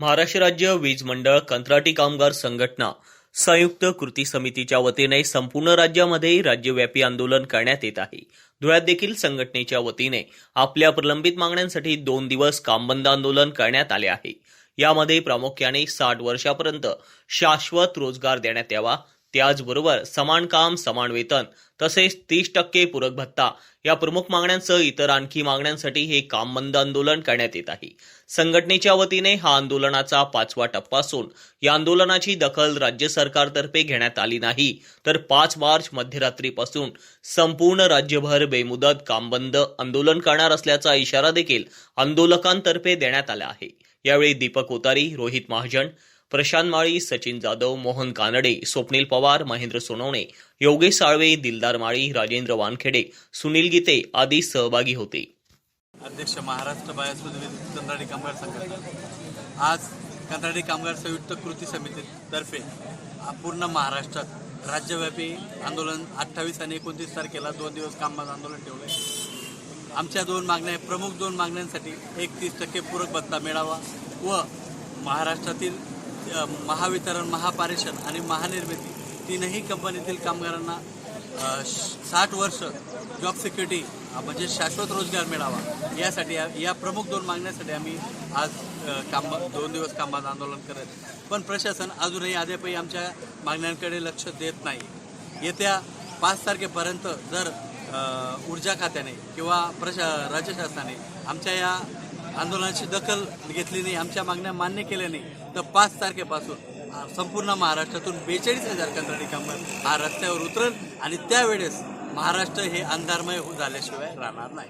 महाराष्ट्र राज्य वीज मंडळ कंत्राटी कामगार संघटना संयुक्त कृती समितीच्या वतीने संपूर्ण राज्यामध्ये राज्यव्यापी आंदोलन करण्यात येत आहे. धुळ्यात देखील संघटनेच्या वतीने आपल्या प्रलंबित मागण्यांसाठी दोन दिवस कामबंद आंदोलन करण्यात आले आहे. यामध्ये प्रामुख्याने साठ वर्षापर्यंत शाश्वत रोजगार देण्यात यावा त्याचबरोबर समान काम समान वेतन तसेच तीस टक्के पूरक भत्ता. या प्रमुख मागण्यांसह इतर आणखी मागण्यांसाठी हे काम बंद आंदोलन करण्यात येत आहे. संघटनेच्या वतीने हा आंदोलनाचा पाचवा टप्पा असून या आंदोलनाची दखल राज्य सरकारतर्फे घेण्यात आली नाही. तर पाच मार्च मध्यरात्रीपासून संपूर्ण राज्यभर बेमुदत कामबंद आंदोलन करणार असल्याचा इशारा देखील आंदोलकांतर्फे देण्यात आला आहे. यावेळी दीपक कोतारी रोहित महाजन प्रशांत माळी सचिन जाधव मोहन कानडे स्वप्नील पवार महेंद्र सोनवणे योगेश साळवे दिलदार माळी राजेंद्र वानखेडे सुनील गीते आदी सहभागी होते. अध्यक्ष महाराष्ट्र कंत्राटी कामगार संघटना. आज कंत्राटी कामगार संयुक्त कृती समितीतर्फे पूर्ण महाराष्ट्रात राज्यव्यापी आंदोलन अठ्ठावीस आणि एकोणतीस तारखेला दोन दिवस कामगार आंदोलन ठेवले आमच्या दोन मागण्या प्रमुख दोन मागण्यांसाठी एक तीस टक्के पूरक भत्ता मिळावा व महाराष्ट्रातील महावितरण महापारेषण आणि महानिर्मिती तीनही कंपनीतील कामगारांना श- साठ वर्ष जॉब सिक्युरिटी म्हणजे शाश्वत रोजगार मिळावा यासाठी या- या प्रमुख दोन मागण्यासाठी आम्ही आज काम दोन दिवस कामात आंदोलन करत पण प्रशासन अजूनही अद्यापही आमच्या मागण्यांकडे लक्ष देत नाही. येत्या पाच तारखेपर्यंत जर ऊर्जा खात्याने किंवा प्रशा राज्य शासनाने आमच्या या आंदोलनाची दखल घेतली नाही आमच्या मागण्या मान्य केल्या नाही. तर पाच तारखेपासून संपूर्ण महाराष्ट्रातून बेचाळीस हजार कंत्राटी कामगार हा रस्त्यावर उतरेल आणि त्यावेळेस महाराष्ट्र हे अंधारमय हो- झाल्याशिवाय राहणार नाही.